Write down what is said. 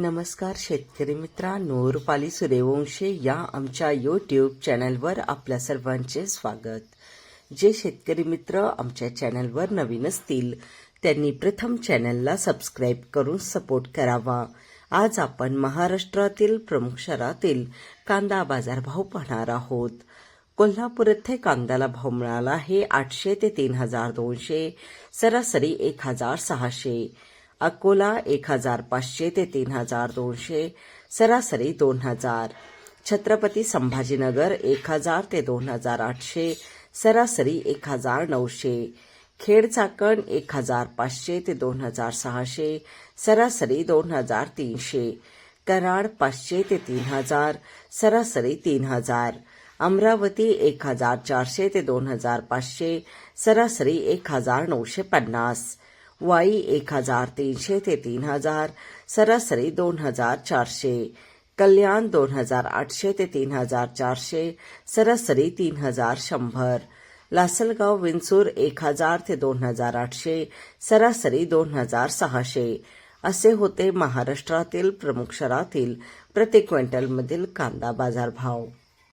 नमस्कार शेतकरी मित्रांनो रुपाली सूर्यवंशी या आमच्या यूट्यूब चॅनलवर आपल्या सर्वांचे स्वागत. जे शेतकरी मित्र आमच्या चॅनलवर नवीन असतील त्यांनी प्रथम चॅनलला सबस्क्राईब करून सपोर्ट करावा. आज आपण महाराष्ट्रातील प्रमुख शहरातील कांदा बाजारभाव पाहणार आहोत. कोल्हापूर येथे कांद्याला भाव मिळाला आहे आठशे ते तीन हजार दोनशे सरासरी एक हजार सहाशे. अकोला एक हजार पाचशे ते तीन हजार दोनशे सरासरी दोन हजार छत्रपती संभाजीनगर एक हजार ते दोन हजार आठशे सरासरी एक हजार नऊशे खेड चाकण एक हजार पाचशे ते दोन हजार सहाशे सरासरी दोन हजार तीनशे कराड पाचशे ते तीन हजार सरासरी तीन हजार अमरावती एक हजार चारशे ते दोन हजार पाचशे सरासरी एक हजार नऊशे पन्नास. वाई एक हजार तीनशे ते तीन हजार सरासरी दोन हजार चारशे कल्याण दोन हजार आठशे ते तीन हजार चारशे सरासरी तीन हजार शंभर लासलगाव विंचूर एक हजार ते दोन हजार आठशे सरासरी दोन हजार सहाशे. असे होते महाराष्ट्रातील प्रमुख शहरातील प्रति क्विंटलमधील कांदा बाजारभाव.